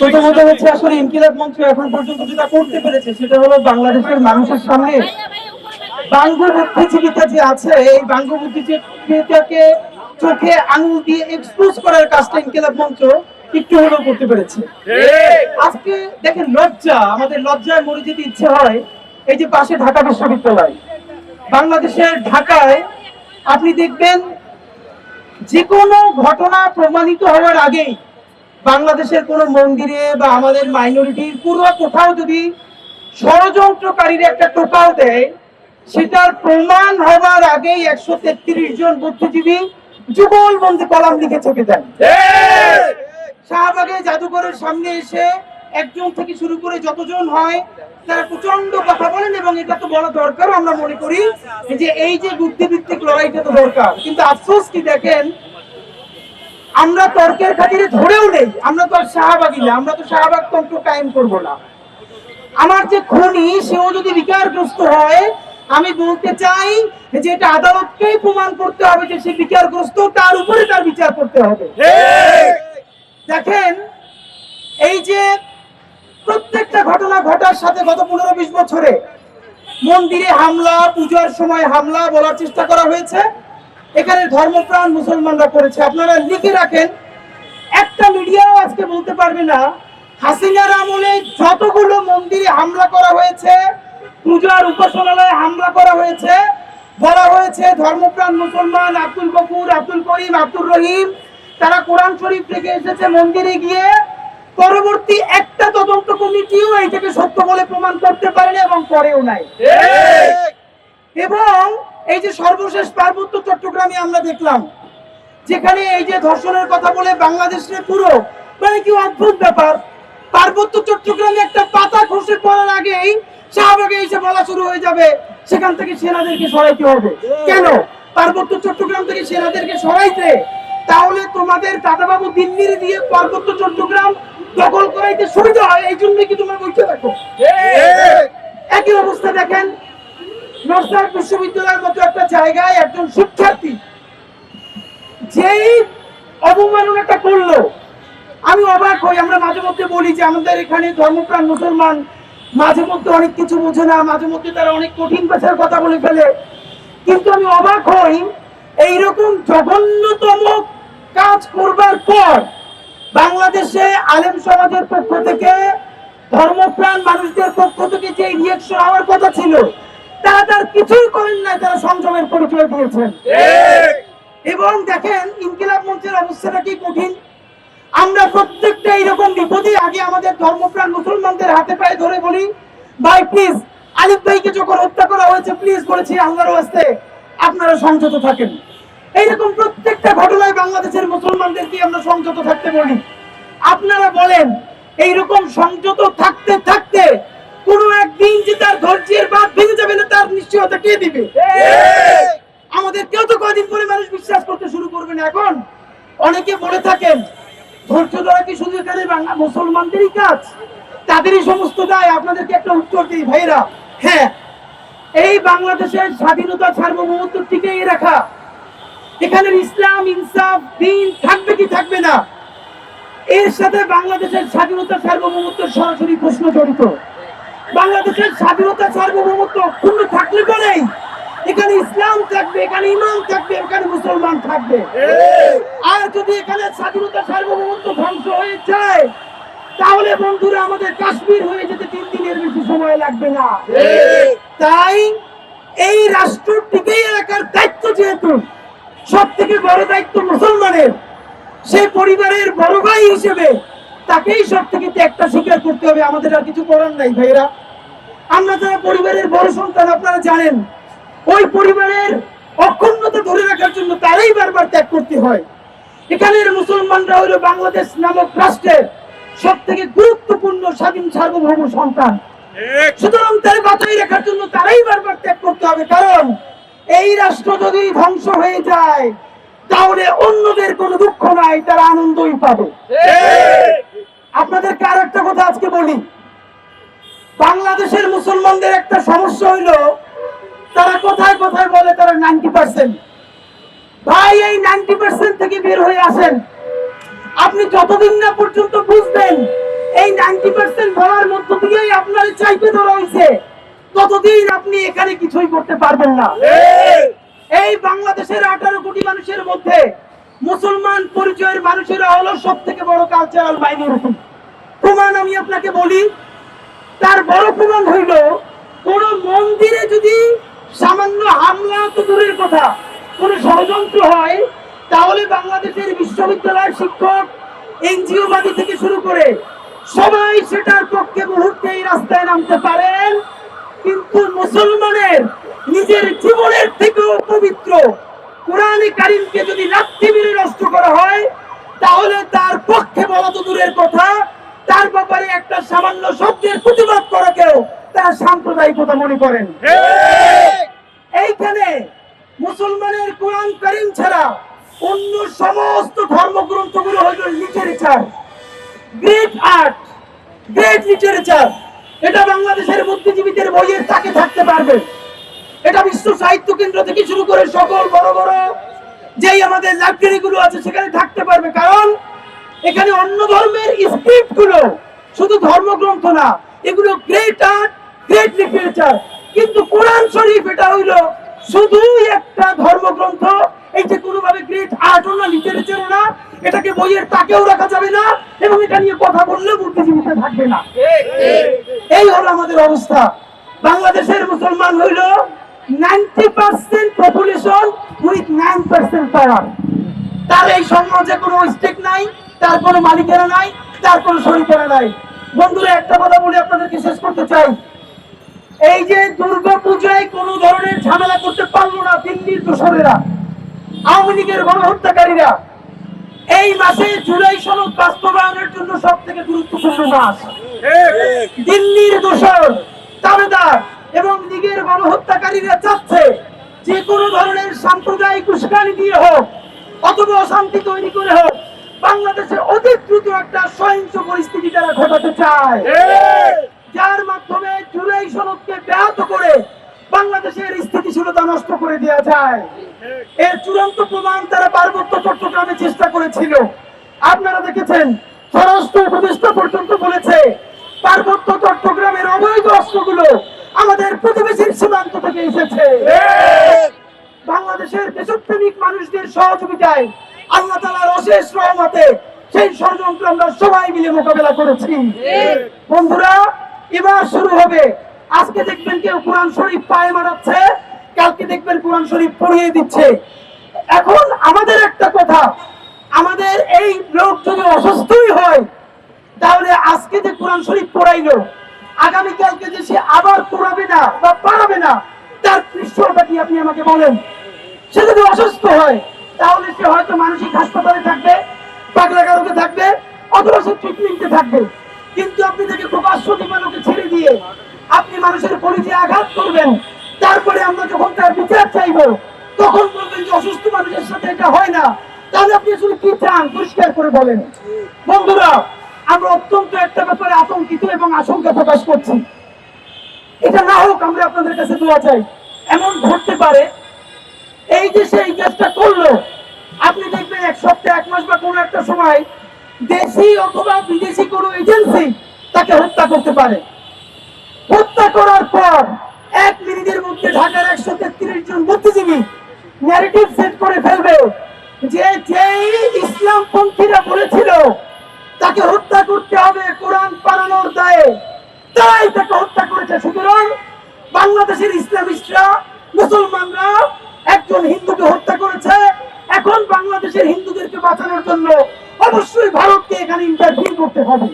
প্রথমত হচ্ছে আসলে ইনকিলাব মঞ্চ এখন পর্যন্ত যেটা করতে পেরেছে, সেটা হলো বাংলাদেশের মানুষের সামনে যে আছে, এই চোখে আঙুল দিয়ে এক্সপোজ করার কাজটা ইনকিলাব মঞ্চ একটু হলেও করতে পেরেছে। আজকে দেখেন লজ্জা, আমাদের লজ্জায় মরে যেতে ইচ্ছে হয়, এই যে পাশে ঢাকা বিশ্ববিদ্যালয়। বাংলাদেশের ঢাকায় আপনি দেখবেন যে কোনো ঘটনা প্রমাণিত হওয়ার আগেই বাংলাদেশের কোন মন্দিরে বা আমাদের মাইনরিটির পুরো কোথাও যদি ষড়যন্ত্রকারীরা একটা টোকাও দেয়, সেটার প্রমাণ হবার আগেই একশো তেত্রিশ জন বুদ্ধিজীবী যুগলবন্দি কলাম লিখে চেপে দেন শাহবাগে জাদুঘরের সামনে এসে একজন থেকে শুরু করে যতজন হয়, তারা প্রচণ্ড কথা বলেন এবং এটা তো বলা দরকার আমরা মনে করি যে এই যে বুদ্ধিভিত্তিক লড়াইটা তো দরকার। কিন্তু আফসোস কি দেখেন আমরা তর্কের খাতিরে ধরেও নেই। আমরা তো আর শাহবাগী না আমরা তো শাহবাগ তন্ত্র কায়েম করব না। আমার যে খনি সেও যদি বিকারগ্রস্ত হয় আমি বলতে চাই যে এটা আদালতকেই প্রমাণ করতে হবে যে সে বিচারগ্রস্ত তার উপরে তার বিচার করতে হবে। দেখেন এই যে প্রত্যেকটা ঘটনা ঘটার সাথে গত পনেরো বিশ বছরে মন্দিরে হামলা পূজার সময় হামলা বলার চেষ্টা করা হয়েছে। এখানে ধর্মপ্রাণ মুসলমানরা করেছে আপনারা লিখে রাখেন একটা মিডিয়াও আজকে বলতে পারবে না। হাসিনার আমলে যতগুলো মন্দিরে হামলা করা হয়েছে পূজার উপাসনালয়ে হামলা করা হয়েছে বলা হয়েছে ধর্মপ্রাণ মুসলমান আব্দুল গফুর আব্দুল করিম আব্দুল রহিম তারা কোরআন শরীফ থেকে এসেছে মন্দিরে গিয়ে। পরবর্তী একটা তদন্ত কমিটিও এইটাকে সত্য বলে প্রমাণ করতে পারেনি এবং করেও নাই। এবং এই যে সর্বশেষ পার্বত্য চট্টগ্রামে আমরা দেখলাম যেখানে এই যে ধর্ষণের কথা বলে বাংলাদেশের পুরো মানে কি অদ্ভুত ব্যাপার। পার্বত্য চট্টগ্রামে একটা পাতা খসে পড়ার আগেই শাহবাগে এসে বলা শুরু হয়ে যাবে সেখান থেকে সেনাদেরকে সরাইতে হবে। কেন? পার্বত্য চট্টগ্রাম থেকে সেনাদেরকে সরাইতে তাহলে তোমাদের দাদাবাবু দিল্লির দিয়ে পার্বত্য চট্টগ্রাম দখল করাইতে সুবিধা হয় এই জন্য কি তোমরা বলতে থাকো? একই অবস্থা দেখেন নর্সার বিশ্ববিদ্যালয়ের মতো একটা জায়গায় একজন শিক্ষার্থী যেই অবমাননাটা করল, আমি অবাক হই। আমরা মাঝে মধ্যে বলি যে আমাদের এখানে ধর্মপ্রাণ মুসলমান মাঝে মধ্যে অনেক কিছু বোঝে না, মাঝে মধ্যে তারা অনেক কঠিন ভাষার কথা বলে ফেলে। কিন্তু আমি অবাক হই এইরকম জঘন্যতম কাজ করবার পর বাংলাদেশে আলেম সমাজের পক্ষ থেকে ধর্মপ্রাণ মানুষদের পক্ষ থেকে যে রিয়েকশন হওয়ার কথা ছিল তারা তার কিছুই করেন না তারা সংযমের পরিচয় দিয়েছেন। এবং দেখেন ইনকিলাব মঞ্চের অবস্থাটা কি কঠিন? আমরা প্রত্যেকটা এইরকম বিপদে আগে আমাদের ধর্মপ্রাণ মুসলমানদের হাতে পায়ে ধরে বলি ভাই প্লিজ আলিফ ভাইকে যখন হত্যা করা হয়েছে প্লিজ বলেছি আল্লাহর ওয়াস্তে আপনারা সংযত থাকেন। এইরকম প্রত্যেকটা ঘটনায় বাংলাদেশের মুসলমানদেরকে আমরা সংযত থাকতে বলি। আপনারা বলেন এইরকম সংযত থাকতে থাকতে কোন একদিন যে তার ধৈর্যের বাদ ভেঙে যাবে না, তার নিশ্চয়তা কে দিবে? আমাদের কেউ তো কয়দিন পরে মানুষ বিশ্বাস করতে শুরু করবে না এখন। অনেকে বলে থাকেন, ধৈর্য ধরা কি শুধু এখানে বাংলা মুসলমানদেরই কাজ? তাদেরই সমস্ত দায়, আপনাদেরকে একটা উত্তর দিই ভাইরা। হ্যাঁ এই বাংলাদেশের স্বাধীনতা সার্বভৌমত্ব টিকিয়ে রাখা, এখানের ইসলাম, ইনসাফ, দিন থাকবে কি থাকবে না, এর সাথে বাংলাদেশের স্বাধীনতা সার্বভৌমত্ব সরাসরি প্রশ্ন জড়িত। বাংলাদেশের স্বাধীনতা সার্বভৌমত্ব অক্ষুণ্ণ থাকলে পরেই এখানে ইসলাম থাকবে, এখানে ইমাম থাকবে, এখানে মুসলমান থাকবে। আর যদি এখানে স্বাধীনতা সার্বভৌমত্ব ধ্বংস হয়ে যায়, তাহলে বন্ধুরা আমাদের কাশ্মীর হয়ে যেতে তিন দিনের বেশি সময় লাগবে না। তাই এই রাষ্ট্র টিকেই রাখার দায়িত্ব যেহেতু সব থেকে বড় দায়িত্ব মুসলমানের সেই পরিবারের বড় ভাই হিসেবে তাকেই সব থেকে ত্যাগটা স্বীকার করতে হবে, আমাদের আর কিছু করার নাই ভাইরা আমরা যারা পরিবারের বড় সন্তান, আপনারা জানেন, ওই পরিবারের অক্ষুণ্ণতা ধরে রাখার জন্য তারাই বারবার ত্যাগ করতে হয়। এখানের মুসলমানরা হলো বাংলাদেশ নামক রাষ্ট্রের সব থেকে গুরুত্বপূর্ণ স্বাধীন সার্বভৌম সন্তান। সুতরাং তার বাঁচাই রাখার জন্য তারাই বারবার ত্যাগ করতে হবে, কারণ এই রাষ্ট্র যদি ধ্বংস হয়ে যায়, তাহলে অন্যদের কোনো দুঃখ নাই, তারা আনন্দই পাবে। আপনাদেরকে আর একটা কথা আজকে বলি? বাংলাদেশের মুসলমানদের একটা সমস্যা হইল তারা কোথায় কোথায় বলে তারা নাইনটি পার্সেন্ট। ভাই এই নাইনটি পার্সেন্ট থেকে বের হয়ে আসেন। আপনি যতদিন না পর্যন্ত বুঝবেন নাইনটি পার্সেন্ট বলার মধ্য দিয়েই আপনার চাইতে ধরা হয়েছে। ততদিন আপনি এখানে কিছুই করতে পারবেন না। এই বাংলাদেশের আঠারো কোটি মানুষের মধ্যে মুসলমান পরিচয়ের মানুষেরা হলো সব থেকে বড় কালচারাল মাইনরিটি প্রমাণ আমি আপনাকে বলি, তার বড় প্রমাণ হইল, কোন মন্দিরে যদি সামান্য হামলা তো দূরের কথা, কোন ষড়যন্ত্র হয়, তাহলে বাংলাদেশের বিশ্ববিদ্যালয়ের শিক্ষক, এনজিও বাদী থেকে শুরু করে সবাই সেটার পক্ষে মুহূর্তেই রাস্তায় নামতে পারেন, কিন্তু মুসলমানের নিজের জীবনের থেকেও পবিত্র কোরআনে কারিমকে যদি মেরে নষ্ট করা হয়, তাহলে তার পক্ষে বলা তো দূরের কথা। তার ব্যাপারে একটা সামান্য শব্দের প্রতিবাদ করাকেও তার সাম্প্রদায়িকতা মনে করেন। এইখানে মুসলমানের কোরআন কারিম ছাড়া অন্য সমস্ত ধর্মগ্রন্থগুলো হইল literature. Great art, great literature. এটা বাংলাদেশের বুদ্ধিজীবীদের বইয়ের তাকে থাকতে পারবে। এটা বিশ্ব সাহিত্য কেন্দ্র থেকে শুরু করে সকল বড় বড় যেই আমাদের লাইব্রেরি গুলো আছে সেখানে থাকতে পারবে। কারণ এখানে অন্য ধর্মের স্ক্রিপ্টগুলো শুধু ধর্মগ্রন্থ না এগুলো গ্রেট আর্ট গ্রেট লিটারেচার কিন্তু কোরআন শরীফ এটা হইল শুধুই একটা ধর্মগ্রন্থ। এই যে কোনোভাবে গ্রেট আর্টও না লিটারেচারও না এটাকে বইয়ের তাকেও রাখা যাবে না এবং এটা নিয়ে কথা বললে বুদ্ধিজীবীতে থাকবে না। এই হলো আমাদের অবস্থা। বাংলাদেশের মুসলমান হইল ninety percent population with nine percent power তার এই সমাজে কোনো স্টেক নাই তার কোনো মালিকেরা নাই তার কোনো শরীকেরা নাই। বন্ধুরা একটা কথা বলে আপনাদেরকে শেষ করতে চাই। এই যে দুর্গা পূজায় কোনো ধরনের ঝামেলা করতে পারল না দিল্লির দোসরেরা আওয়ামী লীগের গণহত্যাকারীরা। এই মাসে জুলাই সনদ বাস্তবায়নের জন্য সব থেকে গুরুত্বপূর্ণ মাস। দিল্লির দোষর দাবেদার এবং লীগের গণহত্যাকারীরা চাচ্ছে যে কোনো ধরনের সাম্প্রদায়িক উস্কানি দিয়ে হোক অথবা অশান্তি তৈরি করে হোক বাংলাদেশে অতি দ্রুত একটা সহিংস পরিস্থিতি তারা ঘটাতে চায়। যার মাধ্যমে জুলাই সনদকে ব্যাহত করে বাংলাদেশের স্থিতিশীলতা নষ্ট করে দেওয়া যায়। এর চূড়ান্ত প্রমাণ তারা পার্বত্য চট্টগ্রামে চেষ্টা করেছিল। আপনারা দেখেছেন স্বরাষ্ট্র উপদেষ্টা পর্যন্ত বলেছে পার্বত্য চট্টগ্রামের অবৈধ অস্ত্রগুলো আমাদের প্রতিবেশীর সীমান্ত থেকে এসেছে। বাংলাদেশের দেশপ্রেমিক মানুষদের সহযোগিতায় আল্লাহ তালার অশেষ রহমতে সেই ষড়যন্ত্র আমরা সবাই মিলে মোকাবেলা করেছি। বন্ধুরা, এবার শুরু হবে। আজকে দেখবেন কেউ কোরআন শরীফ পায়ে মারাচ্ছে, কালকে দেখবেন কোরআন শরীফ পড়িয়ে দিচ্ছে। এখন আমাদের একটা কথা, আমাদের এই লোক যদি অসুস্থই হয়, তাহলে আজকে যে কোরআন শরীফ পড়াইলো আগামীকালকে যে সে আবার পড়াবে না বা পারাবে না, তার নিশ্চয়তা কি আপনি আমাকে বলেন। সে যদি অসুস্থ হয়, তাহলে সে হয়তো মানসিক হাসপাতালে থাকবে পাগলাগারকে থাকবে, অথবা সে ট্রিটমেন্টে থাকবে। কিন্তু আপনি তাকে প্রকাশ্য দিবালোকে ছেড়ে দিয়ে আপনি মানুষের পরিচয় আঘাত করবেন। তারপরে আমরা যখন তার বিচার চাইব, তখন বলবেন যে অসুস্থ মানুষের সাথে এটা হয় না। তাহলে আপনি আসলে কি চান? পরিষ্কার করে বলেন। বন্ধুরা আমরা অত্যন্ত একটা ব্যাপারে আতঙ্কিত এবং আশঙ্কা প্রকাশ করছি। এটা না হোক আমরা আপনাদের কাছে দোয়া চাই। এমন ঘটতে পারে, এই যে সে এই কাজটা করল, আপনি দেখবেন এক সপ্তাহ, এক মাস বা কোনো একটা সময় দেশি অথবা বিদেশি কোনো এজেন্সি তাকে হত্যা করতে পারে। হত্যা করার পর এক মিনিটের মধ্যে ঢাকার একশো তেত্রিশ জন বুদ্ধিজীবী ন্যারেটিভ সেট করে ফেলবে যে যেই ইসলাম পন্থীরা বলেছিল তাকে হত্যা করতে হবে কোরআন পালানোর দায়ে। তাই তাকে হত্যা করেছে সুতরাং বাংলাদেশের ইসলামিস্টরা, মুসলমানরা একজন হিন্দুকে হত্যা করেছে। এখন বাংলাদেশের হিন্দুদেরকে বাঁচানোর জন্য অবশ্যই ভারতকে এখানে ইন্টারভিউ করতে হবে।